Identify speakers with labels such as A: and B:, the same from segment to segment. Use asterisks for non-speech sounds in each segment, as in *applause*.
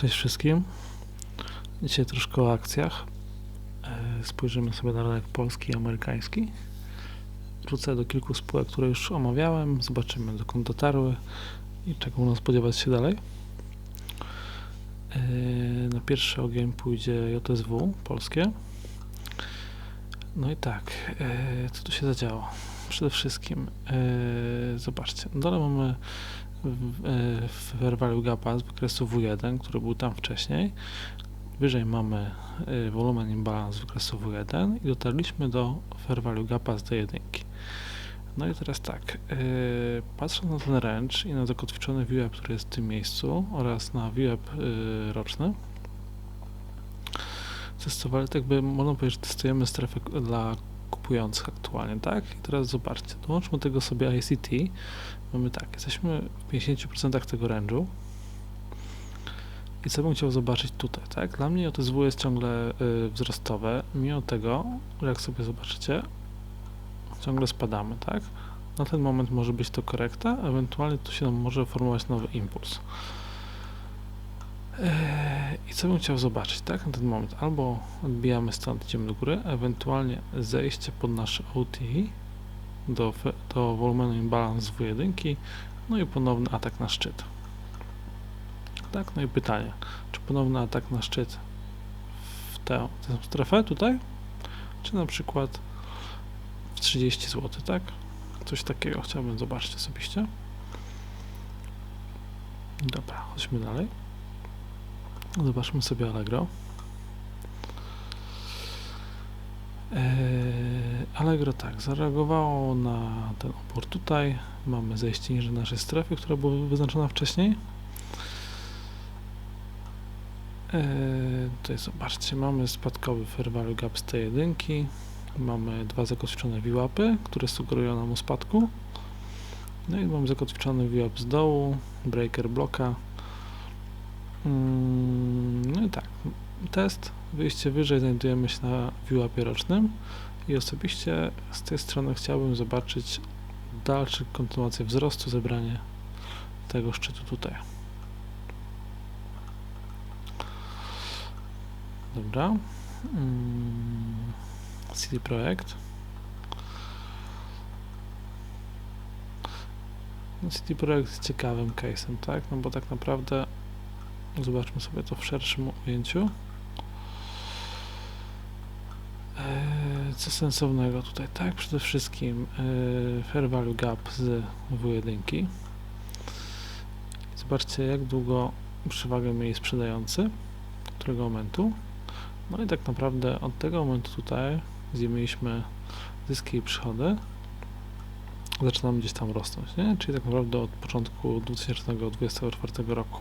A: Cześć wszystkim. Dzisiaj troszkę o akcjach. E, Spojrzymy sobie na rynek polski i amerykański. Wrócę do kilku spółek, które już omawiałem. Zobaczymy dokąd dotarły i czego można spodziewać się dalej. E, Na pierwszy ogień pójdzie JSW polskie. No i tak, e, co tu się zadziało? Przede wszystkim, zobaczcie, na dole mamy w- e, Value Gapa z wykresu W1, który był tam wcześniej. Wyżej mamy e, wolumen imbalans z wykresu W1 i dotarliśmy do Value Gapa z D1. No i teraz tak, e, patrząc na ten range i na zakotwiczony VWAP, który jest w tym miejscu oraz na VWAP e, roczny, testowali, tak by można powiedzieć, że testujemy strefę dla kupujących aktualnie, tak? I teraz zobaczcie, dołączmy do tego sobie ICT, Mamy tak, jesteśmy w 50% tego range'u. I co bym chciał zobaczyć tutaj, tak? Dla mnie OTSW jest ciągle y, wzrostowe, mimo tego, że jak sobie zobaczycie, ciągle spadamy, tak? Na ten moment może być to korekta, ewentualnie tu się może formować nowy impuls. Eee, I co bym chciał zobaczyć, tak? Na ten moment albo odbijamy stąd, idziemy do góry, ewentualnie zejście pod nasze OTI, do, do wolumenu imbalans z W1, no i ponowny atak na szczyt. Tak, no i pytanie, czy ponowny atak na szczyt w tę, tę strefę tutaj, czy na przykład w 30 zł, tak? Coś takiego chciałbym zobaczyć osobiście. Dobra, chodźmy dalej. Zobaczmy sobie Allegro. Eee, Allegro tak, zareagowało na ten opór tutaj. Mamy zejście niżej naszej strefy, która była wyznaczona wcześniej. Eee, tutaj zobaczcie, mamy spadkowy fair value gap z tej jedynki. Mamy dwa zakotwiczone VWAPy, które sugerują nam o spadku. No i mamy zakotwiczony VWAP z dołu, breaker bloka. Mm, No i tak, test, wyjście wyżej znajdujemy się na VWAPie rocznym i osobiście z tej strony chciałbym zobaczyć dalszą kontynuację wzrostu, zebranie tego szczytu tutaj. Dobra. Mm, CD Projekt. No, CD Projekt jest ciekawym case'em, tak? No bo tak naprawdę zobaczmy sobie to w szerszym ujęciu. Eee, Co sensownego tutaj, tak? Przede wszystkim eee, fair value gap z W1. Zobaczcie, jak długo przewagę mieli sprzedający, którego momentu. No i tak naprawdę od tego momentu tutaj, gdzie mieliśmy zyski i przychody, zaczynamy gdzieś tam rosnąć, nie? Czyli tak naprawdę od początku 2024 roku.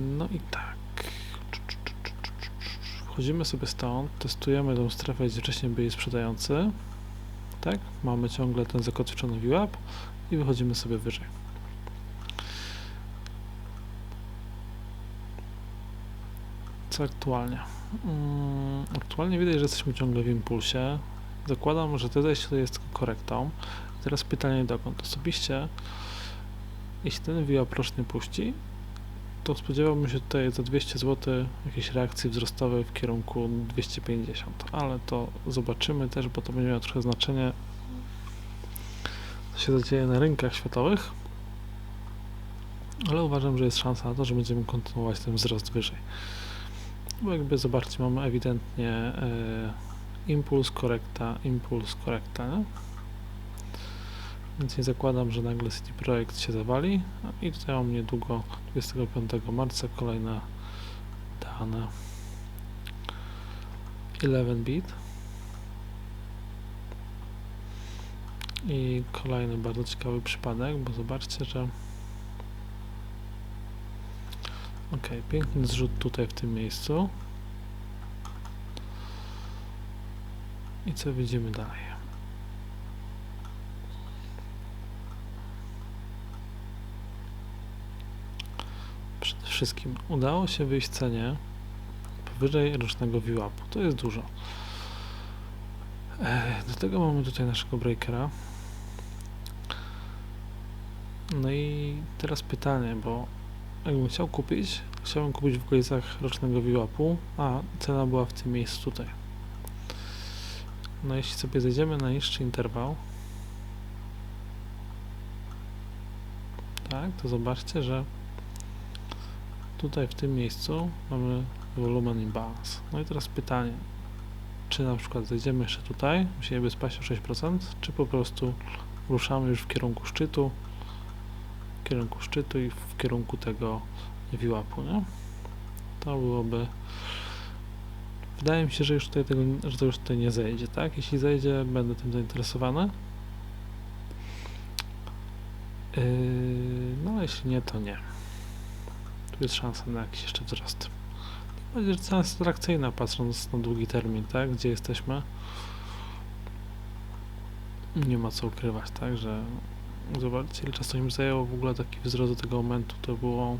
A: No i tak. Wchodzimy sobie stąd, testujemy tą strefę, gdzie wcześniej byli sprzedający. Tak? Mamy ciągle ten zakotwiczony VWAP i wychodzimy sobie wyżej. Co aktualnie? Mm, aktualnie widać, że jesteśmy ciągle w impulsie. Zakładam, że to zejście jest korektą. Teraz pytanie dokąd? Osobiście, jeśli ten VWAP rocznie puści, to spodziewałbym się tutaj za 200 zł jakiejś reakcji wzrostowej w kierunku 250, ale to zobaczymy też, bo to będzie miało trochę znaczenie, co się dzieje na rynkach światowych, ale uważam, że jest szansa na to, że będziemy kontynuować ten wzrost wyżej. Bo jakby zobaczcie, mamy ewidentnie e, impuls, korekta, impuls, korekta, nie? Więc nie zakładam, że nagle City Projekt się zawali. I tutaj mam niedługo 25 marca kolejne dane. 11 bit. I kolejny bardzo ciekawy przypadek, bo zobaczcie, że ok, piękny zrzut tutaj w tym miejscu. I co widzimy dalej? Przede wszystkim udało się wyjść cenie powyżej rocznego VWAP-u. To jest dużo. Do tego mamy tutaj naszego breakera. No i teraz pytanie, bo jakbym chciał kupić, chciałbym kupić w okolicach rocznego VWAP-u, a cena była w tym miejscu tutaj. No jeśli sobie zejdziemy na niższy interwał, tak, to zobaczcie, że tutaj w tym miejscu mamy wolumen i balans. No i teraz pytanie, czy na przykład zejdziemy jeszcze tutaj, musieliby spaść o 6%, czy po prostu ruszamy już w kierunku szczytu, w kierunku szczytu i w kierunku tego VWAP-u, nie? To byłoby Wydaje mi się, że już tutaj tego, że to już tutaj nie zejdzie, tak? Jeśli zejdzie, będę tym zainteresowany. Yy, no, a jeśli nie, to nie. Tu jest szansa na jakiś jeszcze wzrost. Będzie że cena jest atrakcyjna, patrząc na długi termin, tak? Gdzie jesteśmy. Nie ma co ukrywać, tak? Że zobaczcie, ile czasu im zajęło w ogóle taki wzrost do tego momentu. To było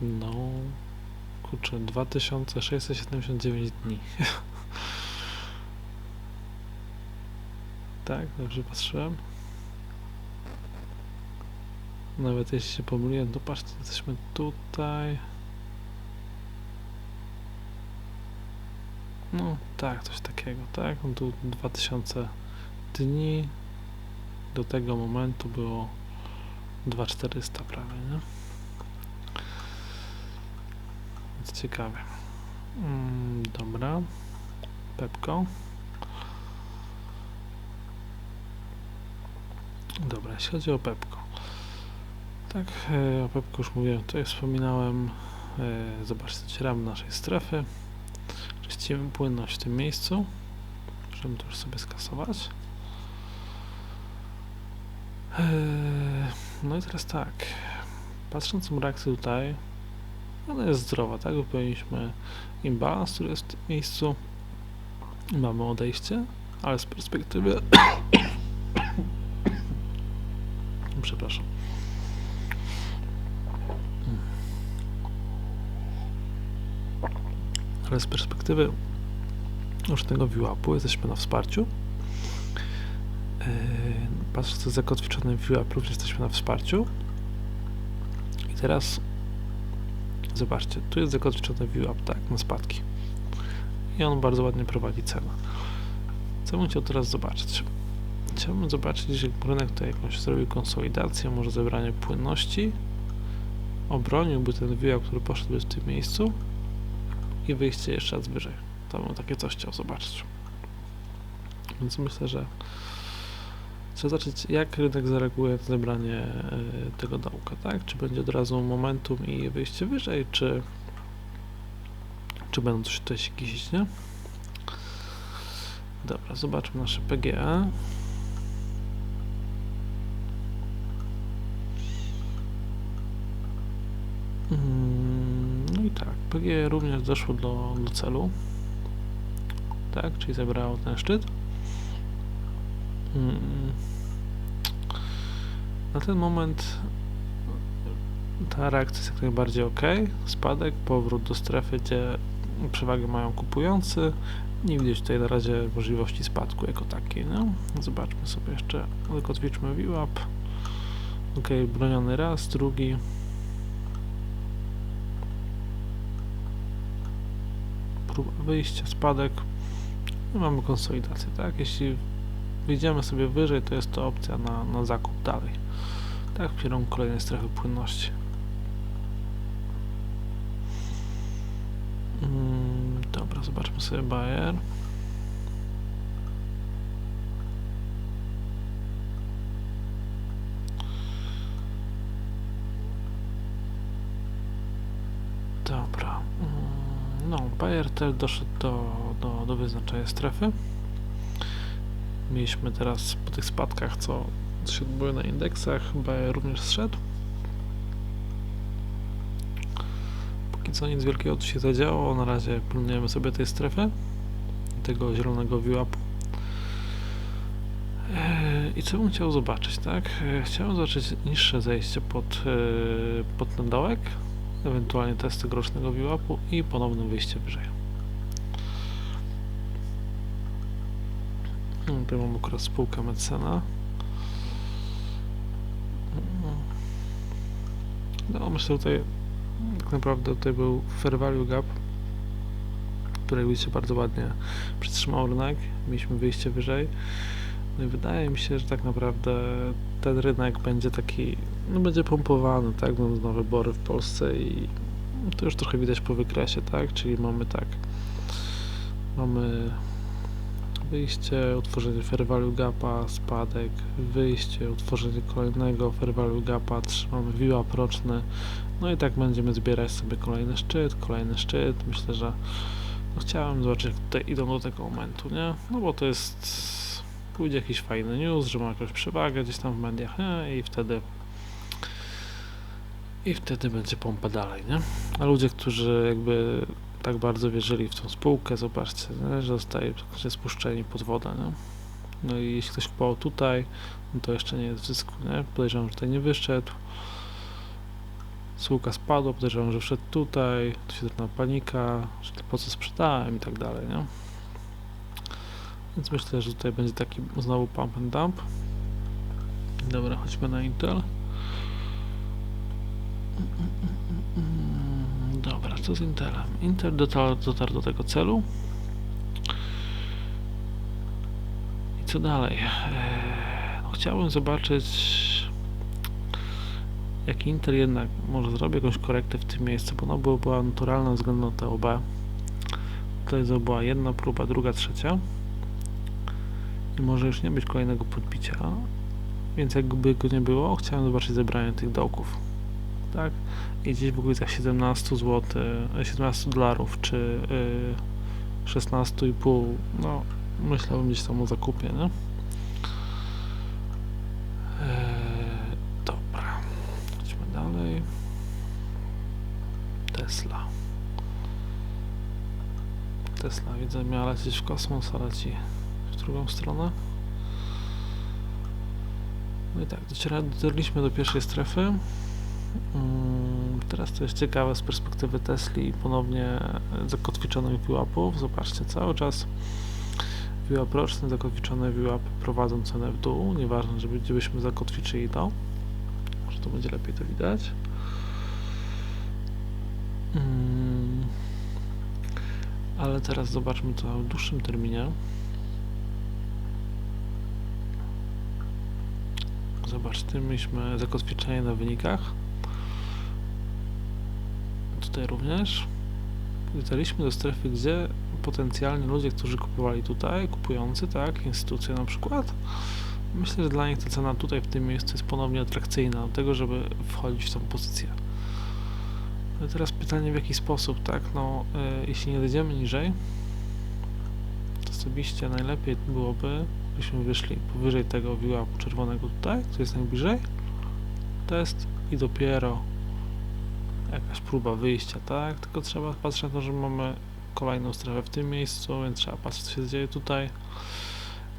A: no kurczę, 2679 dni. *laughs* tak, dobrze patrzyłem. Nawet jeśli się pomyliłem, to patrzcie, jesteśmy tutaj. No, tak, coś takiego, tak? No tu 2000 dni. Do tego momentu było 2400 prawie, nie? Więc ciekawe. Mm, dobra. Pepko. Dobra, jeśli chodzi o Pepko. Tak, e, o Pepko już mówiłem, tutaj wspominałem. E, zobaczcie, do naszej strefy. Czyścimy płynność w tym miejscu. Możemy to już sobie skasować. E, no i teraz tak. Patrząc na reakcję tutaj, ona jest zdrowa, tak? Wypełniliśmy imbalans, który jest w tym miejscu. Mamy odejście, ale z perspektywy... *coughs* Przepraszam. Ale z perspektywy już tego VWAP-u jesteśmy na wsparciu. Yy, patrząc na zakotwiczony VWAP również jesteśmy na wsparciu. I teraz Zobaczcie, tu jest zakotwiczony view up, tak, na spadki. I on bardzo ładnie prowadzi cenę. Co bym chciał teraz zobaczyć? Chciałbym zobaczyć, że rynek tutaj jakąś zrobił konsolidację, może zebranie płynności, obroniłby ten view, który poszedłby w tym miejscu i wyjście jeszcze raz wyżej. To bym takie coś chciał zobaczyć. Więc myślę, że Trzeba zobaczyć, jak rynek zareaguje na zebranie e, tego dołka, tak? Czy będzie od razu momentum i wyjście wyżej, czy, czy będą coś tutaj się kisić, nie? Dobra, zobaczmy nasze PGE. PGE również doszło do, do celu, tak? Czyli zebrało ten szczyt. Mm. Na ten moment ta reakcja jest jak najbardziej ok. Spadek, powrót do strefy, gdzie przewagę mają kupujący. Nie widać tutaj na razie możliwości spadku jako takiej. No. Zobaczmy sobie jeszcze, wykotwiczmy VWAP. Ok, broniony raz, drugi. Próba wyjścia, spadek. I mamy konsolidację, tak? Jeśli wyjdziemy sobie wyżej, to jest to opcja na, na zakup dalej. Tak, w kierunku kolejnej strefy płynności. Mm, dobra, zobaczmy sobie Bayer. Też doszedł do, do, do wyznaczenia strefy mieliśmy teraz po tych spadkach, co się odbyły na indeksach, chyba również zszedł. Póki co nic wielkiego tu się zadziało, na razie pilnujemy sobie tej strefy, tego zielonego VWAP-u. Eee, I co bym chciał zobaczyć, tak? Eee, chciałem zobaczyć niższe zejście pod, eee, pod ten dołek, ewentualnie test tegorocznego VWAP-u i ponowne wyjście wyżej. Tutaj mam akurat spółkę Mecena. No myślę, tutaj tak naprawdę tutaj był fair value gap, który widzicie bardzo ładnie przytrzymał rynek. Mieliśmy wyjście wyżej. No i wydaje mi się, że tak naprawdę ten rynek będzie taki, no będzie pompowany, tak, będą na wybory w Polsce i to już trochę widać po wykresie, tak, czyli mamy tak, mamy wyjście, utworzenie fair value gapa, spadek, wyjście, utworzenie kolejnego fair value gapa, trzymamy VWAP roczny, no i tak będziemy zbierać sobie kolejny szczyt, kolejny szczyt, myślę, że no chciałem zobaczyć, jak tutaj idą do tego momentu, nie, no bo to jest pójdzie jakiś fajny news, że ma jakąś przewagę gdzieś tam w mediach, nie? I wtedy i wtedy będzie pompa dalej, nie? A ludzie, którzy jakby tak bardzo wierzyli w tą spółkę, zobaczcie, nie? że zostaje spuszczeni pod wodę, nie? No i jeśli ktoś kupował tutaj, no to jeszcze nie jest w zysku, nie? Podejrzewam, że tutaj nie wyszedł. Spółka spadła, podejrzewam, że wszedł tutaj, to się zaczyna panika, że po co sprzedałem i tak dalej, nie? Więc myślę, że tutaj będzie taki znowu pump and dump. Dobra, chodźmy na Intel. Z Intelem? Intel dotarł, dotarł do tego celu. I co dalej? Eee, no, chciałbym zobaczyć, jak Intel jednak może zrobi jakąś korektę w tym miejscu, bo ona była, naturalna względem na TOB. Tutaj była jedna próba, druga, trzecia i może już nie być kolejnego podbicia, więc jakby go nie było, chciałem zobaczyć zebranie tych dołków, tak, i gdzieś w okolicach 17 zł, 17 dolarów, czy yy, 16,5, no, myślałbym gdzieś tam o zakupie, nie? Eee, dobra, chodźmy dalej. Tesla. Tesla, widzę, miała lecieć w kosmos, a leci w drugą stronę. No i tak, dotarliśmy do pierwszej strefy. Mm, teraz to jest ciekawe z perspektywy Tesli ponownie zakotwiczonych VWAP-ów. Zobaczcie, cały czas VWAP roczny, zakotwiczone VWAP prowadzą cenę w dół. Nieważne, żeby, gdybyśmy zakotwiczyli to. Może to będzie lepiej to widać. Mm, ale teraz zobaczmy to w dłuższym terminie. Zobacz, tym mieliśmy zakotwiczenie na wynikach. Tutaj również. Dotarliśmy do strefy, gdzie potencjalnie ludzie, którzy kupowali tutaj, kupujący, tak, instytucje na przykład, myślę, że dla nich ta cena tutaj w tym miejscu jest ponownie atrakcyjna do tego, żeby wchodzić w tą pozycję. No teraz pytanie w jaki sposób, tak, no, y, jeśli nie dojdziemy niżej, to osobiście najlepiej byłoby byśmy wyszli powyżej tego wiłapu czerwonego tutaj, co jest najbliżej, test i dopiero jakaś próba wyjścia, tak? Tylko trzeba patrzeć na to, że mamy kolejną strefę w tym miejscu, więc trzeba patrzeć, co się dzieje tutaj.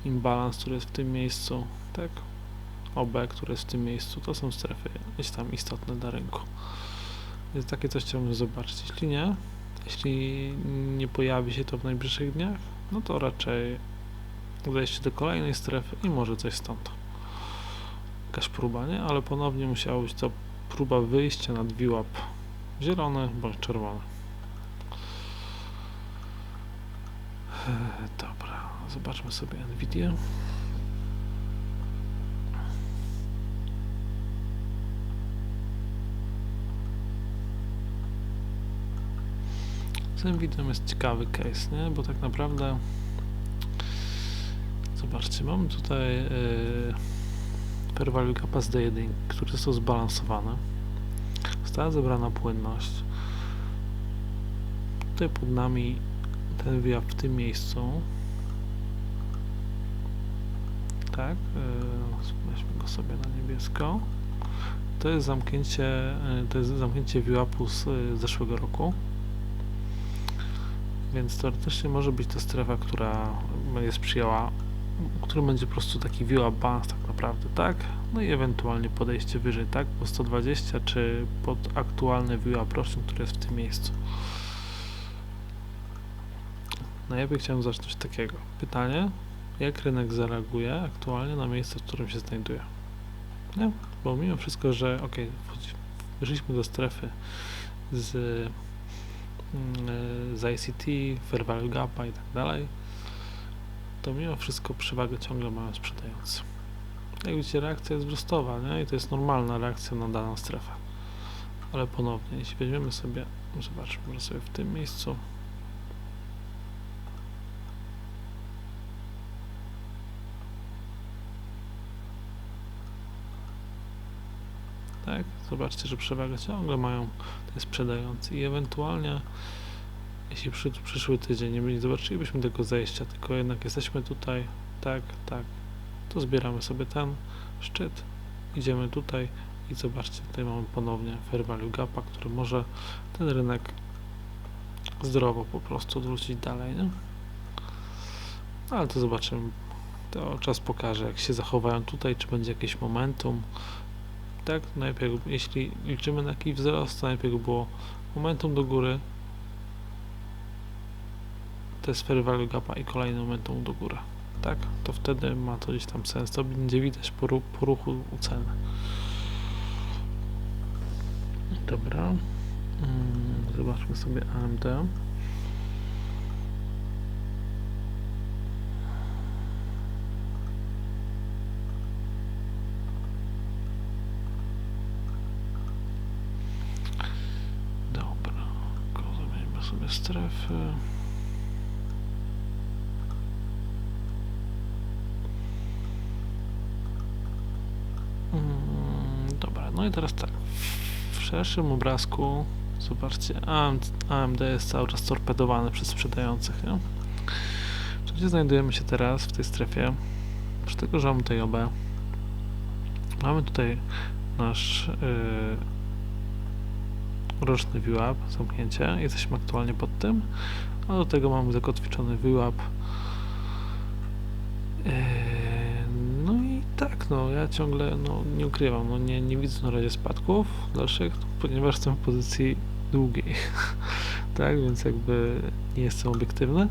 A: Imbalans, który jest w tym miejscu, tak? OB, który jest w tym miejscu, to są strefy gdzieś tam istotne dla rynku. Więc takie coś chciałbym zobaczyć. Jeśli nie, jeśli nie pojawi się to w najbliższych dniach, no to raczej wejście do kolejnej strefy i może coś stąd. Jakaś próba, nie? Ale ponownie musiała być to próba wyjścia na VWAP zielony bądź czerwony. Eee, dobra, zobaczmy sobie Nvidia. Z Nvidia jest ciekawy case, nie? Bo tak naprawdę Zobaczcie, mamy tutaj yy, per value capacity 1, które są zbalansowane. Została zebrana płynność. Tutaj pod nami ten wyjaw w tym miejscu. Tak, yy, weźmy go sobie na niebiesko. To jest zamknięcie, yy, to jest zamknięcie VWAP-u z yy, zeszłego roku. Więc teoretycznie może być to strefa, która będzie sprzyjała który będzie po prostu taki view advance tak naprawdę, tak? No i ewentualnie podejście wyżej, tak? Po 120 czy pod aktualny view approach, który jest w tym miejscu. No ja bym chciał zacząć takiego. Pytanie, jak rynek zareaguje aktualnie na miejsce, w którym się znajduje? Nie? Bo mimo wszystko, że ok, wyszliśmy do strefy z, mm, z ICT, Fair Value Gapa i tak dalej, to mimo wszystko przewagę ciągle mają sprzedający. Jak widzicie, reakcja jest wzrostowa, nie? I to jest normalna reakcja na daną strefę. Ale ponownie, jeśli weźmiemy sobie, zobaczmy, może sobie w tym miejscu tak? Zobaczcie, że przewagę ciągle mają te sprzedający i ewentualnie jeśli przy, przyszły tydzień nie zobaczylibyśmy tego zejścia, tylko jednak jesteśmy tutaj, tak, tak, to zbieramy sobie ten szczyt, idziemy tutaj i zobaczcie, tutaj mamy ponownie fair value gapa, który może ten rynek zdrowo po prostu odwrócić dalej, nie? No, ale to zobaczymy. To czas pokaże, jak się zachowają tutaj, czy będzie jakieś momentum. Tak, najpierw, jeśli liczymy na jakiś wzrost, to najpierw było momentum do góry, te sfery value gapa i kolejny momentum do góry. Tak, to wtedy ma to gdzieś tam sens. To będzie widać po, ru- po ruchu u ceny. Dobra. Mm, Zobaczmy sobie AMD. Dobra, zamieńmy sobie strefy. No i teraz tak. W szerszym obrazku zobaczcie, AMD, jest cały czas torpedowany przez sprzedających. Nie? Znajdujemy się teraz w tej strefie? Przy tego, że mamy tutaj OB. Mamy tutaj nasz yy, roczny VWAP, zamknięcie. Jesteśmy aktualnie pod tym. A do tego mamy zakotwiczony VWAP. Yy, tak, no ja ciągle no, nie ukrywam, no nie, nie widzę na razie spadków dalszych, ponieważ jestem w pozycji długiej. *laughs* tak, więc jakby nie jestem obiektywny.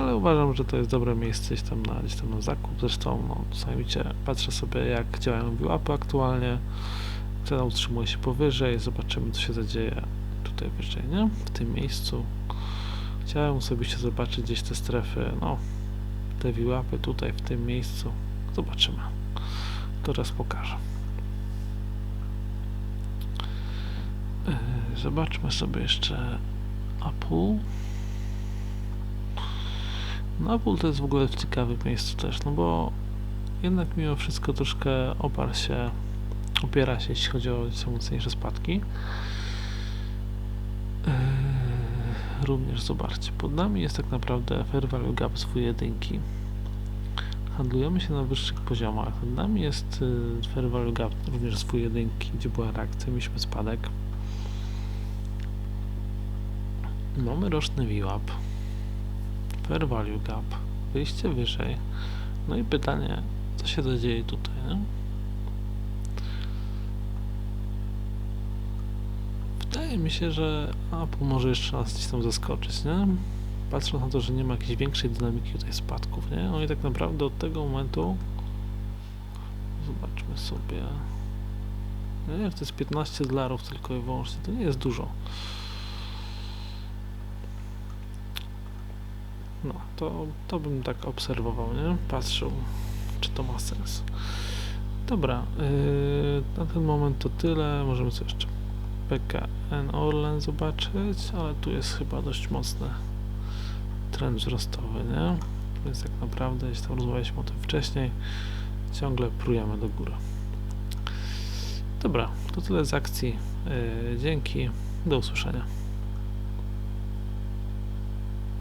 A: Ale uważam, że to jest dobre miejsce gdzieś tam na, gdzieś tam na zakup. Zresztą, no, sami patrzę sobie jak działają VWAPy aktualnie. Cena utrzymuje się powyżej, zobaczymy co się zadzieje tutaj wyżej, nie? W tym miejscu. Chciałem sobie się zobaczyć gdzieś te strefy, no, te VWAPy tutaj w tym miejscu. Zobaczymy. To raz pokażę. Yy, Zobaczmy sobie jeszcze Apple. No Apple to jest w ogóle w ciekawym miejscu też, no bo jednak mimo wszystko troszkę oparł się, opiera się, jeśli chodzi o są mocniejsze spadki. Yy, również zobaczcie, pod nami jest tak naprawdę fair value gap z jedynki. Handlujemy się na wyższych poziomach. Nad nami jest y, fair value gap również z jedynki, gdzie była reakcja, mieliśmy spadek. Mamy roczny VWAP, fair value gap, wyjście wyżej. No i pytanie, co się zadzieje tutaj, nie? Wydaje mi się, że Apple może jeszcze nas gdzieś tam zaskoczyć, nie? Patrząc na to, że nie ma jakiejś większej dynamiki tutaj spadków, nie? No i tak naprawdę od tego momentu zobaczmy sobie. Nie wiem, to jest 15 dolarów tylko i wyłącznie, to nie jest dużo. No, to, to bym tak obserwował, nie? Patrzył, czy to ma sens. Dobra, yy, na ten moment to tyle. Możemy sobie jeszcze PKN Orlen zobaczyć, ale tu jest chyba dość mocny trend wzrostowy, nie? Więc tak naprawdę, jeśli rozmawialiśmy o tym wcześniej, ciągle prujemy do góry. Dobra, to tyle z akcji. Yy, dzięki, do usłyszenia.